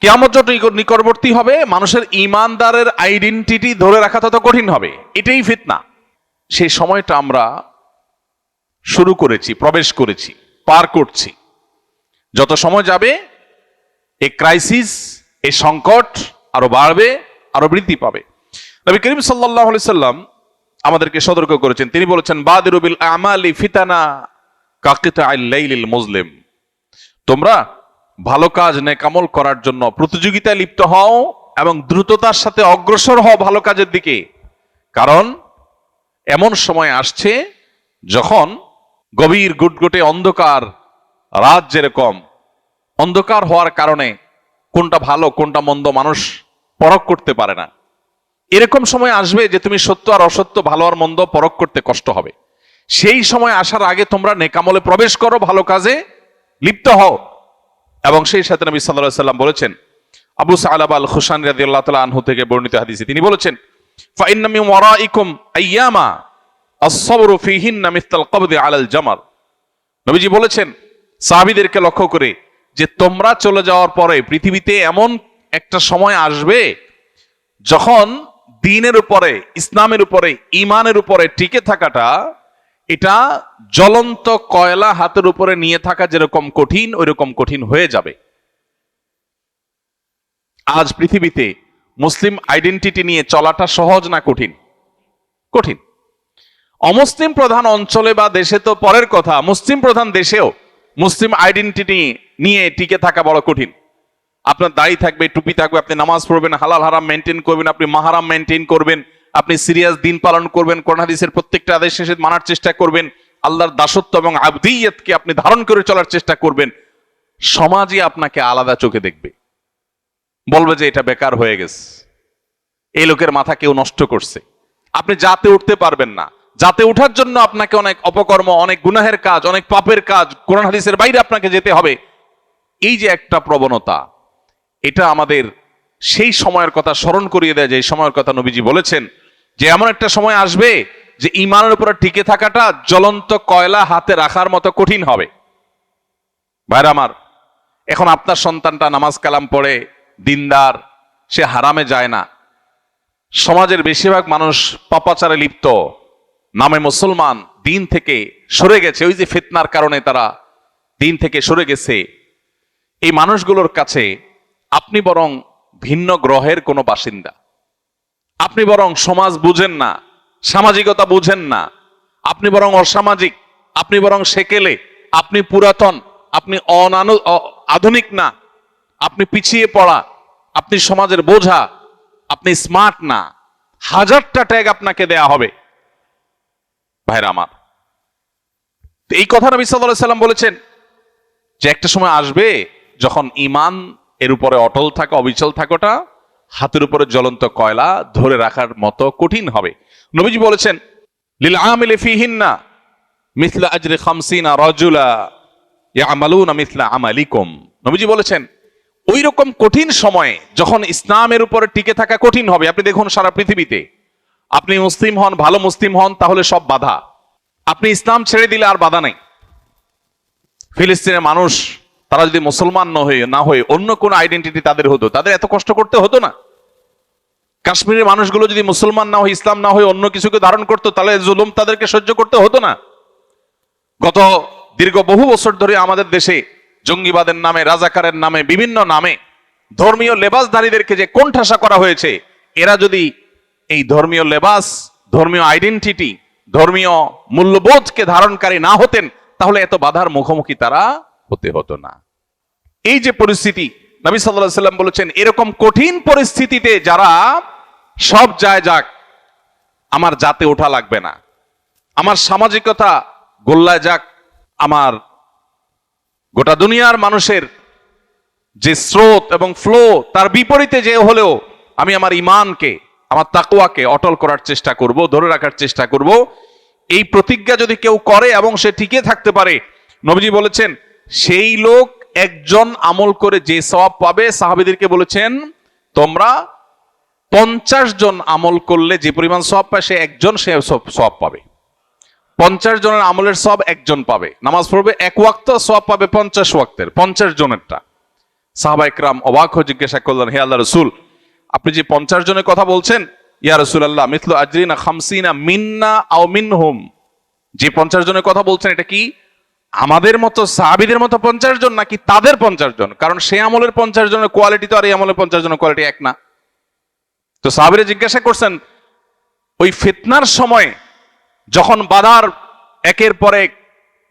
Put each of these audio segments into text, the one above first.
কেয়ামত যত নিক- নিকটবর্তী হবে, মানুষের ইমানদারের আইডেন্টিটি ধরে রাখা তত কঠিন হবে। এটাই ফিতনা। সেই সময়টা আমরা শুরু করেছি, প্রবেশ করেছি, পার করছি। যত সময় যাবে এই ক্রাইসিস এই সংকট আরও বাড়বে, আরও বৃদ্ধি পাবে। নবী করিম সাল্লাহ সাল্লাম আমাদেরকে সতর্ক করেছেন। তিনি বলেছেন বাদিরুবিল আমালি ফিতানা কাকিতা আল্লাইলিল মুসলিম তোমরা ভালো কাজ নেকামল করার জন্য প্রতিযোগিতায় লিপ্ত হও এবং দ্রুততার সাথে অগ্রসর হও ভালো কাজের দিকে। কারণ এমন সময় আসছে যখন গভীর গুটগুটে অন্ধকার, রাত যেরকম। অন্ধকার হওয়ার কারণে কোনটা ভালো, কোনটা মন্দ মানুষ পরখ করতে পারে না। এরকম সময় আসবে যে তুমি সত্য আর অসত্য, ভালো আর মন্দ পরখ করতে কষ্ট হবে। সেই সময় আসার আগে তোমরা নেকামলে প্রবেশ করো, ভালো কাজে লিপ্ত হও। এবং সেই সাথে নবী সাল্লাল্লাহু সাল্লাম বলেছেন, আবু সালাব আল খুশান রাদিয়াল্লাহু তাআলা আনহু থেকে বর্ণিত হাদিসে তিনি বলেছেন, ফাইন্না মিন ওয়ারাইকুম আইয়ামা আস-সাবরু ফীহিন্না মিসলাল কবদি আলাল জামার নবীজি বলেছেন, সাহাবীদেরকে লক্ষ্য করে যে তোমরা চলে যাওয়ার পরে পৃথিবীতে এমন একটা সময় আসবে যখন দিনের উপরে, ইসলামের উপরে ইমানের উপরে টিকে থাকাটা এটা জ্বলন্ত কয়লা হাতের উপরে নিয়ে থাকা যেরকম কঠিন, ওইরকম কঠিন হয়ে যাবে। আজ পৃথিবীতে মুসলিম আইডেন্টিটি নিয়ে চলাটা সহজ না কঠিন? কঠিন। অমুসলিম প্রধান অঞ্চলে বা দেশে তো পরের কথা, মুসলিম প্রধান দেশেও মুসলিম আইডেন্টিটি নিয়ে টিকে থাকা বড় কঠিন। আপনার দাড়ি থাকবে, টুপি থাকবে, আপনি নামাজ পড়বেন, হালাল, হারাম মেনটেন করবেন, আপনি মাহারাম মেনটেন করবেন আপনি সিরিয়াস দিন পালন করবেন, কোরআন হাদিসের প্রত্যেকটা আদেশ শেষে মানার চেষ্টা করবেন, আল্লাহর দাসত্ব এবং আবদিয়তকে আপনি ধারণ করে চলার চেষ্টা করবেন, সমাজই আপনাকে আলাদা চোখে দেখবে। বলবে যে এটা বেকার হয়ে গেছে। এই লোকের মাথা কেউ নষ্ট করছে। আপনি যাতে উঠতে পারবেন না। যাতে ওঠার জন্য আপনাকে অনেক অপকর্ম, অনেক গুনাহের কাজ, অনেক পাপের কাজ, কোরআন হাদিসের বাইরে আপনাকে যেতে হবে। এই যে একটা প্রবণতা, এটা আমাদের সেই সময়ের কথা স্মরণ করিয়ে দেয়, যে এই সময়ের কথা নবীজি বলেছেন, যে এমন একটা সময় আসবে যে ইমানের উপরে টিকে থাকাটা জ্বলন্ত কয়লা হাতে রাখার মতো কঠিন হবে। ভাইরা আমার, এখন আপনার সন্তানটা নামাজ কালাম পড়ে, দিনদার, সে হারামে যায় না। সমাজের বেশিরভাগ মানুষ পাপাচারে লিপ্ত, নামে মুসলমান, দিন থেকে সরে গেছে। ওই যে ফিতনার কারণে তারা দিন থেকে সরে গেছে। এই মানুষগুলোর কাছে আপনি বরং ভিন্ন গ্রহের কোনো বাসিন্দা। আপনি বরং সমাজ বুঝেন না, সামাজিকতা বুঝেন না। আপনি বরং অসামাজিক, আপনি বরং সেকেলে, আপনি পুরাতন, আপনি অনানু আধুনিক না। আপনি পিছিয়ে পড়া, আপনি সমাজের বোঝা, আপনি স্মার্ট না। হাজারটা ট্যাগ আপনাকে দেয়া হবে। ভাইরা আমার, এই কথা নবী সাল্লাম বলেছেন যে একটা সময় আসবে যখন ইমান এর উপরে অটল থাকা, অবিচল থাকাটা হাতের উপরে জ্বলন্ত কয়লা ধরে রাখার মতো কঠিন হবে। নবীজি বলেছেন, লিল আমিলে ফিহিন্না মিথলা আজরে খামসিনা রাজুলা ইয়ামালুনা মিথলা আমালিকুম। নবীজি বলেছেন ওই রকম কঠিন সময়ে যখন ইসলামের উপরে টিকে থাকা কঠিন হবে, আপনি দেখুন সারা পৃথিবীতে, আপনি মুসলিম হন, ভালো মুসলিম হন, তাহলে সব বাধা। আপনি ইসলাম ছেড়ে দিলে আর বাধা নেই। ফিলিস্তিনের মানুষ তারা যদি মুসলমান না হয়ে না হয়ে অন্য কোন আইডেন্টিটি তাদের হতো, তাদের এত কষ্ট করতে হতো না। কাশ্মীরের মানুষগুলো যদি মুসলমান না হয়ে, ইসলাম না হয়ে অন্য কিছুকে ধারণ করতো, তাহলে জুলুম তাদেরকে সহ্য করতে হতো না। গত দীর্ঘ বহু বছর ধরে আমাদের দেশে জঙ্গিবাদের নামে, রাজাকারের নামে, বিভিন্ন নামে ধর্মীয় লেবাসধারীদেরকে যে কোণঠাসা করা হয়েছে, এরা যদি এই ধর্মীয় লেবাস, ধর্মীয় আইডেন্টিটি ধর্মীয় মূল্যবোধকে ধারণকারী না হতেন, তাহলে এত বাধার মুখোমুখি তারা হতে হতো না। এই যে পরিস্থিতি, নবী সাল্লাল্লাহু সাল্লাম বলেছেন, এরকম কঠিন পরিস্থিতিতে যারা সব যায় যাক, আমার জাতে ওঠা লাগবে না। আমার সামাজিকতা গোল্লায় যাক, আমার গোটা দুনিয়ার মানুষের যে স্রোত এবং ফ্লো তার বিপরীতে যে হলেও আমি আমার ইমানকে, আমার তাকুয়াকে অটল করার চেষ্টা করব, ধরে রাখার চেষ্টা করব। এই প্রতিজ্ঞা যদি কেউ করে এবং সে টিকে থাকতে পারে, নবীজি বলেছেন সেই লোক একজন আমল করে যে সওয়াব পাবে, সাহাবীদেরকে বলেছেন, তোমরা পঞ্চাশ জন আমল করলে যে পরিমাণ সব পায়, সে একজন সে সব পাবে। পঞ্চাশ জনের আমলের সব একজন পাবে। নামাজ পড়বে এক ওয়াক্ত সব পাবে পঞ্চাশ ওয়াক্তের, পঞ্চাশ জনেরটা। সাহাবা একরাম অবাক হয়ে জিজ্ঞাসা করলেন, হে আল্লাহ রসুল, আপনি যে পঞ্চাশ জনের কথা বলছেন, ইয়া রসুল আল্লাহ মিথলু আজরিনা খামসিনা মিন্না আও মিন মিনহুম। যে পঞ্চাশ জনের কথা বলছেন, এটা কি? আমাদের মতো সাহাবিদের মতো পঞ্চাশ জন নাকি তাদের পঞ্চাশ জন? কারণ সে আমলের পঞ্চাশ জনের কোয়ালিটি তো আর এই আমলের পঞ্চাশ জনের কোয়ালিটি এক না। তো সাহাবিরা জিজ্ঞাসা করছেন, ওই ফিতনার সময় যখন বাধার একের পর এক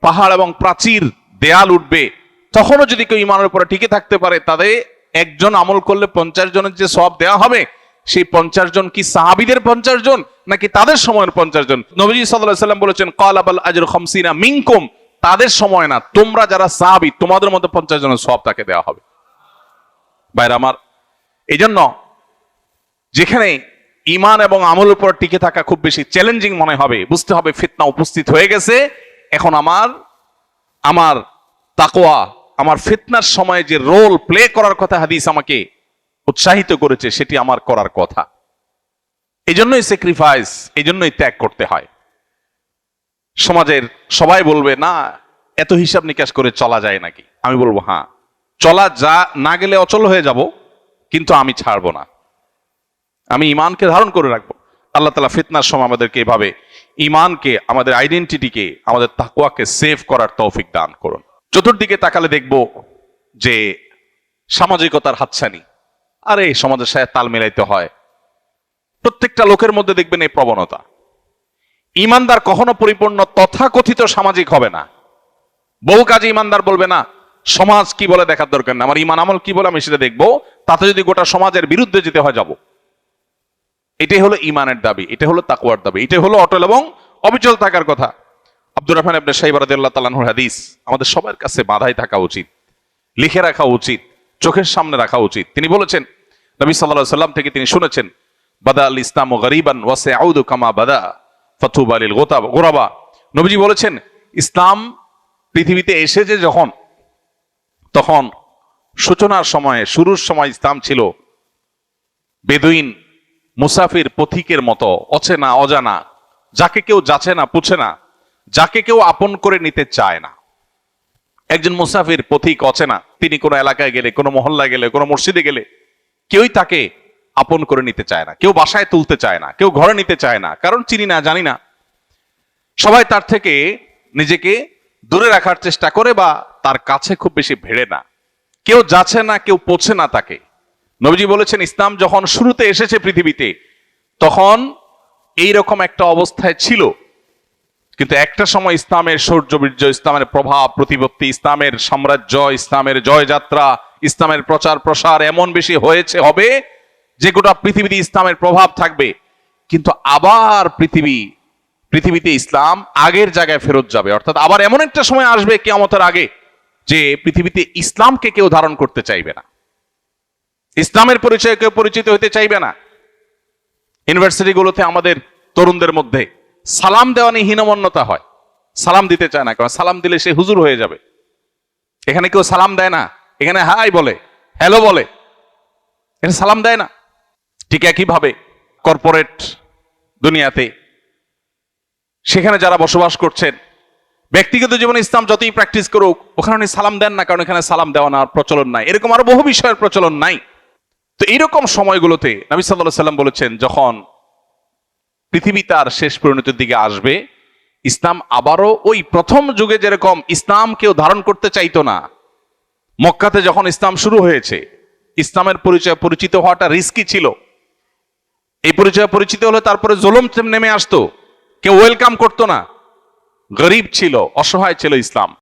পাহাড় এবং প্রাচীর দেয়াল উঠবে, তখনও যদি কেউ ইমানের উপরে টিকে থাকতে পারে তাদের একজন আমল করলে পঞ্চাশ জনের যে সব দেওয়া হবে, সেই পঞ্চাশ জন কি সাহাবিদের পঞ্চাশ জন নাকি তাদের সময়ের পঞ্চাশ জন? নবীজি সাল্লাহ সাল্লাম বলেছেন কল আবাল আজর খমসিনা মিনকুম তাদের সময় না, তোমরা যারা সাহাবি, তোমাদের মধ্যে পঞ্চাশ জনের সব তাকে দেওয়া হবে। বাইরে আমার এই জন্য যেখানে ইমান এবং আমলের উপর টিকে থাকা খুব বেশি চ্যালেঞ্জিং মনে হবে, বুঝতে হবে, ফিতনা উপস্থিত হয়ে গেছে। এখন আমার আমার তাকোয়া আমার ফিতনার সময় যে রোল প্লে করার কথা হাদিস আমাকে উৎসাহিত করেছে, সেটি আমার করার কথা। এই জন্যই স্যাক্রিফাইস এই জন্যই ত্যাগ করতে হয়। সমাজের সবাই বলবে, না, এত হিসাব নিকাশ করে চলা যায় নাকি? আমি বলব হ্যাঁ চলা যা, না গেলে অচল হয়ে যাব, কিন্তু আমি ছাড়বো না। আমি ইমানকে ধারণ করে রাখব। আল্লাহ তালা ফিতনার সময় আমাদেরকে এভাবে ইমানকে আমাদের আইডেন্টিটিকে আমাদের তাকুয়াকে সেভ করার তৌফিক দান করুন। চতুর্দিকে তাকালে দেখব যে সামাজিকতার হাতছানি। আরে, সমাজের সাথে তাল মেলাইতে হয়। প্রত্যেকটা লোকের মধ্যে দেখবেন এই প্রবণতা। ইমানদার কখনো পরিপূর্ণ তথাকথিত সামাজিক হবে না। বহু কাজে ইমানদার বলবে, না, সমাজ কি বলে দেখার দরকার না আমার ইমান আমল কি বলে আমি সেটা দেখব, তাতে যদি গোটা সমাজের বিরুদ্ধে যেতে হয়, যাব। এটাই হলো ইমানের দাবি, এটা হলো তাকুয়ার দাবি এটাই হলো অটল এবং অবিচল থাকার কথা। আব্দুর রহমান আবনে সাইবারাদিল্লাহ তালাহুর হাদিস আমাদের সবার কাছে বাধাই থাকা উচিত, লিখে রাখা উচিত, চোখের সামনে রাখা উচিত। তিনি বলেছেন, নবী সাল্লাহ সাল্লাম থেকে তিনি শুনেছেন, বাদা আল ইসলাম ও গরিবান ওয়াসে আউদু কামা বাদা। ফতুব আলীল গোতা, গোরাবা। নবীজি বলেছেন, ইসলাম পৃথিবীতে এসেছে যখন, তখন সূচনার সময়ে, শুরুর সময় ইসলাম ছিল বেদুইন, মুসাফির পথিকের মতো, অচেনা, অজানা, যাকে কেউ যাচে না পুছে না, যাকে কেউ আপন করে নিতে চায় না। একজন মুসাফির পথিক অচেনা, তিনি কোনো এলাকায় গেলে, কোনো মহল্লায় গেলে, কোনো মসজিদে গেলে, কেউই তাকে আপন করে নিতে চায় না, কেউ বাসায় তুলতে চায় না, কেউ ঘরে নিতে চায় না, কারণ চিনি না, জানি না। সবাই তার থেকে নিজেকে দূরে রাখার চেষ্টা করে বা তার কাছে খুব বেশি ভেড়ে না। কেউ যাচ্ছে না, কেউ পৌঁছে না তাকে। নবীজি বলেছেন, ইসলাম যখন শুরুতে এসেছে পৃথিবীতে, তখন এই রকম একটা অবস্থায় ছিল। কিন্তু একটা সময় ইসলামের সৌর্যবীর্য ইসলামের প্রভাব, প্রতিপত্তি, ইসলামের সাম্রাজ্য, ইসলামের জয়যাত্রা, ইসলামের প্রচার প্রসার এমন বেশি হয়েছে, হবে যে গোটা পৃথিবীতে ইসলামের প্রভাব থাকবে, কিন্তু আবার পৃথিবী, পৃথিবীতে ইসলাম আগের জায়গায় ফেরত যাবে। অর্থাৎ আবার এমন একটা সময় আসবে কেয়ামতের আগে যে পৃথিবীতে ইসলামকে কেউ ধারণ করতে চাইবে না। ইসলামের পরিচয়ে কেউ পরিচিত হতে চাইবে না। ইউনিভার্সিটিগুলোতে আমাদের তরুণদের মধ্যে সালাম দেওয়া নিয়ে হীনমন্যতা হয়। সালাম দিতে চায় না, কারণ সালাম দিলে সে হুজুর হয়ে যাবে। এখানে কেউ সালাম দেয় না, এখানে হাই বলে, হ্যালো বলে এখানে সালাম দেয় না। ঠিক একইভাবে কর্পোরেট দুনিয়াতে সেখানে যারা বসবাস করছেন, ব্যক্তিগত জীবনে ইসলাম যতই প্র্যাকটিস করুক, ওখানে উনি সালাম দেন না, কারণ এখানে সালাম দেওয়া না, প্রচলন নাই। এরকম আরও বহু বিষয়ের প্রচলন নাই। তো এইরকম সময়গুলোতে নবী সাল্লাহ সাল্লাম বলেছেন, যখন পৃথিবী তার শেষ পরিণতির দিকে আসবে, ইসলাম আবারও ওই প্রথম যুগে যেরকম ইসলাম কেউ ধারণ করতে চাইতো না, মক্কাতে যখন ইসলাম শুরু হয়েছে, ইসলামের পরিচয়, পরিচিত হওয়াটা রিস্কি ছিল। এই পরিচয় পরিচিত হলে তারপরে জোলম নেমে আসতো। কেউ ওয়েলকাম করতো না। গরিব ছিল, অসহায় ছিল ইসলাম।